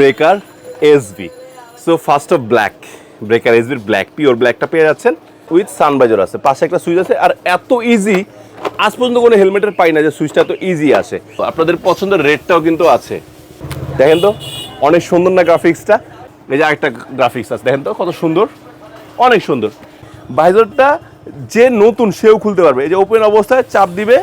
Breaker SB so first of black breaker এসবির black pure ব্ল্যাকটা পেয়ে যাচ্ছেন উইথ সানবাইজার আছে। পাশে একটা সুইচ আছে আর এত ইজি আজ পর্যন্ত কোনো হেলমেটের পাই না যে সুইচটা এত ইজি আসে। আপনাদের পছন্দের রেটটাও কিন্তু আছে। দেখেন তো, অনেক সুন্দর না গ্রাফিক্সটা এই যে আরেকটা গ্রাফিক্স আছে, দেখেন তো, কত সুন্দর। অনেক সুন্দর। বাইজরটা যে নতুন, সেও খুলতে পারবে। এই যে ওপেন অবস্থায় চাপ দিবে,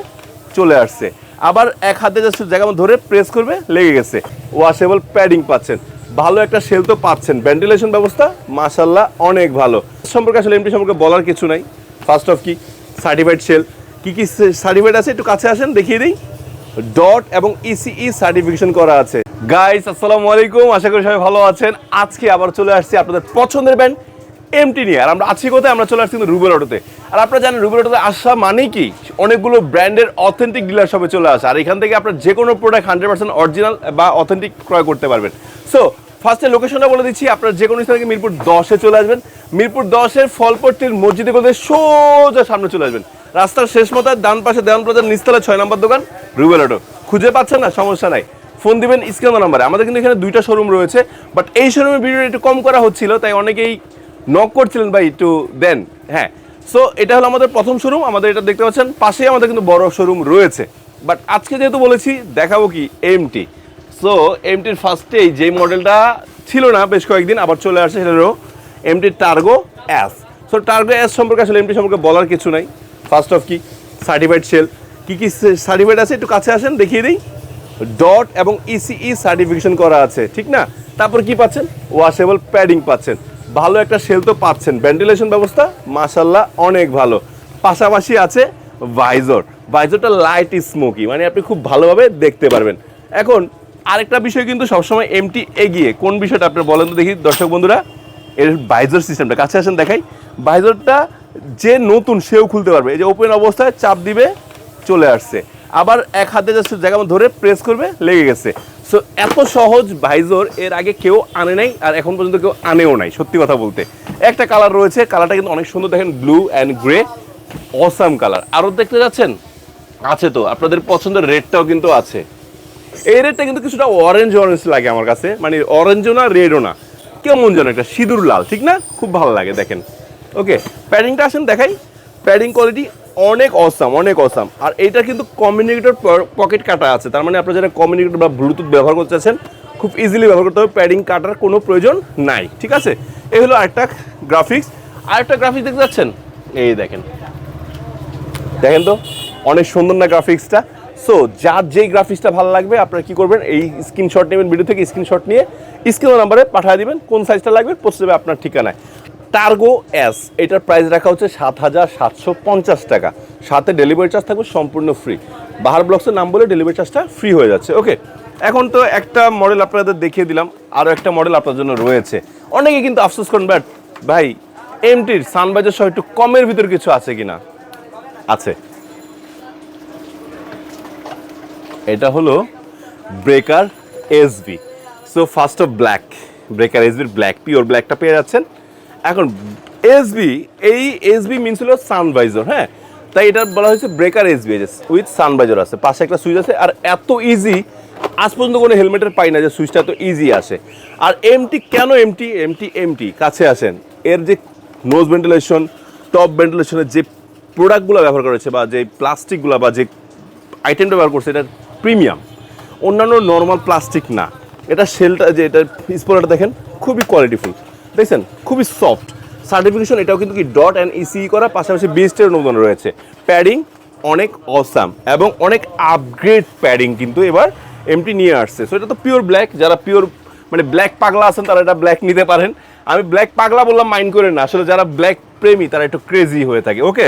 চলে আসছে। আবার এক হাতে জাস্ট জায়গা ধরে প্রেস করবে, লেগে গেছে। ওয়াশেবল প্যাডিং পাচ্ছেন। ভালো একটা সেল তো পাচ্ছেন। ভেন্টিলেশন ব্যবস্থা, মাশাল্লাহ, অনেক ভালো। সম্পর্কে আসলে এমটি সম্পর্কে বলার কিছু নাই। ফার্স্ট অফ কি? সার্টিফাইড সেল কি কি সার্টিফাইড আছে একটু কাছে আসেন, দেখিয়ে দিই। ডট এবং ইসিই সার্টিফিকেশন করা আছে। গাইস আসসালামু আলাইকুম। আশা করি সবাই ভালো আছেন। আজকে আবার চলে আসছি আপনাদের পছন্দের ব্যান্ড এমটি নিয়ে আর আমরা আছি কোথায়? আমরা চলে আসছি কিন্তু রুবেল অটোতে। আর আপনারা জানেন, রুবেল অটোতে আসা মানে কি? অনেকগুলো ব্র্যান্ডের অথেন্টিক ডিলার শপে চলে আসে। আর এখান থেকে আপনার যে কোনো প্রোডাক্ট হান্ড্রেড পার্সেন্ট অরিজিনাল বা অথেন্টিক ক্রয় করতে পারবেন। সো ফার্স্টে লোকেশনটা বলে দিচ্ছি। আপনারা যে কোনো স্থান মিরপুর দশে চলে আসবেন। মিরপুর দশের ফলপট্টির মসজিদে কোথায় সোজা সামনে চলে আসবেন। রাস্তার শেষ মতায় ডান পাশে দেওয়ান প্লাজার নিচতলা ছয় নম্বর দোকান, রুবেল অটো। খুঁজে পাচ্ছেন না? সমস্যা নাই। ফোন দিবেন স্ক্রিন নাম্বারে। আমাদের কিন্তু এখানে দুইটা শোরুম রয়েছে। বাট এই শোরুমের ভিডিও একটু কম করা হচ্ছিল, তাই অনেকেই নক করছিলেন ভাই একটু দেন হ্যাঁ। সো এটা হলো আমাদের প্রথম শোরুম আমাদের এটা দেখতে পাচ্ছেন, পাশেই আমাদের কিন্তু বড় শোরুম রয়েছে। বাট আজকে যেহেতু বলেছি, দেখাবো কি এমটি সো এমটির ফার্স্টেই যে মডেলটা ছিল না বেশ কয়েকদিন, আবার চলে আসছে, সেটা হলো এমটির টার্গো অ্যাস সো টার্গো অ্যাস সম্পর্কে আসলে এমটি সম্পর্কে বলার কিছু নাই। ফার্স্ট অফ কি? সার্টিফাইড সেল কি কি সার্টিফাইড আছে একটু কাছে আসেন, দেখিয়ে দিই। ডট এবং ইসিই সার্টিফিকেশন করা আছে, ঠিক না? তারপর কি পাচ্ছেন? ওয়াশেবল প্যাডিং পাচ্ছেন। ভালো একটা সেল তো পাচ্ছেন। ভেন্টিলেশন ব্যবস্থা মাশাল্লাহ অনেক ভালো। পাশাপাশি আছে ভাইজর ভাইজরটা লাইট স্মোকি মানে আপনি খুব ভালোভাবে দেখতে পারবেন। এখন, আরেকটা বিষয় কিন্তু সবসময় এমটি এগিয়ে। কোন বিষয়টা আপনি বলেন তো দেখি, দর্শক বন্ধুরা? এর ভাইজর সিস্টেমটা কাছে আসেন দেখাই। ভাইজরটা যে নতুন, সেও খুলতে পারবে। এই যে ওপেন অবস্থায় চাপ দিবে, চলে আসছে। আবার এক হাতে জাস্ট জায়গা ধরে প্রেস করবে, লেগে গেছে। সো এত সহজ ভাইজোর এর আগে কেউ আনে নাই আর এখন পর্যন্ত কেউ আনেও নাই, সত্যি কথা বলতে। একটা কালার রয়েছে কালারটা কিন্তু অনেক সুন্দর, দেখেন blue and grey awesome colour আরও দেখতে যাচ্ছেন? আছে তো, আপনাদের পছন্দের রেডটাও কিন্তু আছে। এই রেডটা কিন্তু কিছুটা অরেঞ্জ অরেঞ্জ লাগে আমার কাছে মানে অরেঞ্জও না রেডও না। কেমন যেন একটা, সিঁদুর লাল, ঠিক না? খুব ভালো লাগে, দেখেন। ওকে প্যাডিংটা আসেন দেখাই। প্যাডিং কোয়ালিটি অনেক অসাম অনেক অসাম আর এইটা কিন্তু কমিউনিকেটর পকেট কাটা আছে। তার মানে আপনারা যারা কমিউনিকেটর বা ব্লুটুথ ব্যবহার করতে চাচ্ছেন, খুব ইজিলি ব্যবহার করতে হবে। প্যাডিং কাটার কোনো প্রয়োজন নাই, ঠিক আছে? এই হলো আরেকটা গ্রাফিক্স আরেকটা গ্রাফিক্স দেখতে যাচ্ছেন এই দেখেন। দেখেন তো, অনেক সুন্দর না গ্রাফিক্সটা সো যার যেই গ্রাফিক্সটা ভালো লাগবে, আপনারা কি করবেন? এই স্ক্রিনশট নেবেন ভিডিও থেকে স্ক্রিনশট নিয়ে। স্ক্রিন নাম্বারে পাঠিয়ে দিবেন, কোন সাইজটা লাগবে পৌঁছে যাবে আপনার ঠিকানায়। টার্গো এস এটার প্রাইস রাখা হচ্ছে সাত হাজার সাতশো পঞ্চাশ টাকা। সাথে ডেলিভারি চার্জ থাকবে সম্পূর্ণ ফ্রি বাহার ব্লকসের নাম বলে ডেলিভারি চার্জটা ফ্রি হয়ে যাচ্ছে। ওকে এখন তো একটা মডেল আপনাদের দেখিয়ে দিলাম আরও একটা মডেল আপনার জন্য রয়েছে। অনেকে কিন্তু আফসোস করেন, বাট ভাই এমটির সানবাইজার সহ একটু কমের ভিতর কিছু আছে কি না আছে। এটা হলো breaker SB so first of black breaker এসবির black pure ব্ল্যাকটা পেয়ে যাচ্ছেন। এখন এসবি এই এসবি মিনস হলো সানভাইজার হ্যাঁ? তাই এটা বলা হয়েছে ব্রেকার এসবি উইথ সানভাইজার আছে, পাশে একটা সুইচ আছে, আর এত ইজি আজ পর্যন্ত কোনো হেলমেটের পাই না যে সুইচটা এত ইজি আসে। আর এমটি কেন এমটি এমটি এমটি কাছে আসেন। এর যে নোজ ভেন্টিলেশন টপ ভেন্টিলেশনের যে প্রোডাক্টগুলো ব্যবহার করেছে বা যে প্লাস্টিকগুলো বা যে আইটেমটা ব্যবহার করছে এটা প্রিমিয়াম অন্যান্য নর্মাল প্লাস্টিক না। এটা শেলটা যে এটা স্পোলারটা দেখেন, খুবই কোয়ালিটিফুল দেখছেন, খুবই সফট সার্টিফিকেশন এটাও কিন্তু কি ডট অ্যান্ড ইসি করা, পাশাপাশি বিস্টের অনুমোদন রয়েছে। প্যাডিং অনেক অসাম এবং অনেক আপগ্রেড প্যাডিং কিন্তু এবার এমটি নিয়ে আসছে। সো এটা তো পিওর ব্ল্যাক যারা পিওর মানে ব্ল্যাক পাগলা আছেন, তারা এটা ব্ল্যাক নিতে পারেন। আমি ব্ল্যাক পাগলা বললাম মাইন্ড করেন না। আসলে যারা ব্ল্যাক প্রেমী, তারা একটু ক্রেজি হয়ে থাকে। ওকে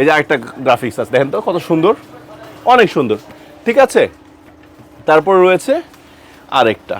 এই যে আরেকটা গ্রাফিক্স আছে, দেখেন তো, কত সুন্দর। অনেক সুন্দর। ঠিক আছে? তারপর রয়েছে আরেকটা।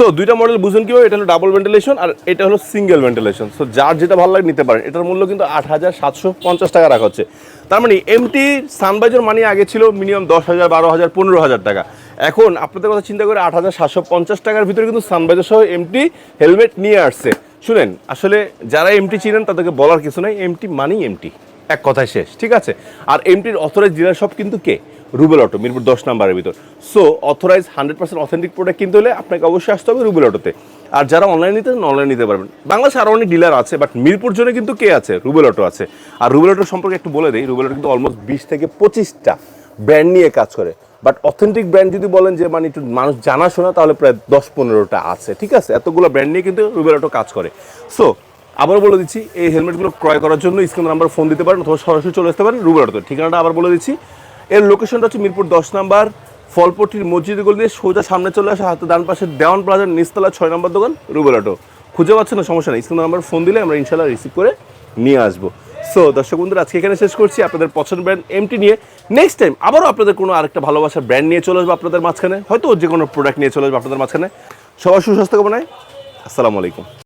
সো দুইটা মডেল বুঝুন কীভাবে? এটা হলো ডাবল ভেন্টিলেশন আর এটা হলো সিঙ্গেল ভেন্টিলেশন সো যার যেটা ভালো লাগে নিতে পারেন। এটার মূল্য কিন্তু আট হাজার সাতশো পঞ্চাশ টাকা রাখা হচ্ছে। তার মানে এমটি সানবাইজার মানি আগে ছিল মিনিমাম দশ হাজার, বারো হাজার, পনেরো হাজার টাকা। এখন আপনাদের কথা চিন্তা করে আট হাজার সাতশো পঞ্চাশ টাকার ভিতরে কিন্তু সানবাইজার সহ এমটি হেলমেট নিয়ে আসছে। শুনেন, আসলে যারা এমটি চিনেন তাদেরকে বলার কিছু নাই। এমটি মানি এমটি এক কথায় শেষ, ঠিক আছে? আর এমটির অথরাইজ ডিলার সব কিন্তু কে? রুবেল অটো, মিরপুর দশ নাম্বারের ভিতর। So authorise hundred percent authentic product কিনতে হলে আপনাকে অবশ্যই আসতে হবে রুবেল অটোতে। আর যারা অনলাইন নিতে অনলাইন নিতে পারবেন। বাংলাদেশে আরও অনেক ডিলার আছে বাট মিরপুর জন্য কিন্তু কে আছে? রুবেল অটো আছে। আর রুবেল অটো সম্পর্কে একটু বলে দিই, রুবেল অটো কিন্তু অলমোস্ট বিশ থেকে পঁচিশটা ব্র্যান্ড নিয়ে কাজ করে। বাট অথেন্টিক ব্র্যান্ড যদি বলেন যে মানে একটু মানুষ জানাশোনা, তাহলে প্রায় দশ পনেরোটা আছে। ঠিক আছে? এতগুলো ব্র্যান্ড নিয়ে কিন্তু রুবেল অটো কাজ করে। সো আবার বলে দিচ্ছি, এই হেলমেটগুলো ক্রয় করার জন্য স্ক্রিন নাম্বার ফোন দিতে পারেন অথবা সরাসরি চলে আসতে পারেন রুবেল অটোতে। ঠিকানাটা আবার বলে দিচ্ছি এর লোকেশনটা হচ্ছে মিরপুর দশ নাম্বার। ফলপট্টির মসজিদ দিয়ে সোজা সামনে চলে আসা হাতে ডান পাশে দেওয়ান প্লাজার নিচতলা ছয় নম্বর দোকান রুবেল অটো খুঁজে পাচ্ছেন না, সমস্যা নেই। স্ক্রিন নাম্বার ফোন দিলে আমরা ইনশাল্লাহ রিসিভ করে নিয়ে আসব। সো দর্শক বন্ধুরা, আজকে এখানে শেষ করছি। আপনাদের পছন্দ ব্র্যান্ড এমটি নিয়ে নেক্সট টাইম আবারও আপনাদের কোনো আরেকটা ভালোবাসার ব্র্যান্ড নিয়ে চলে আসব আপনাদের মাঝখানে। হয়তো যে কোনো প্রোডাক্ট নিয়ে চলে আসব আপনাদের মাঝখানে। সবার সুস্বাস্থ্য কামনায়, আসসালামু আলাইকুম।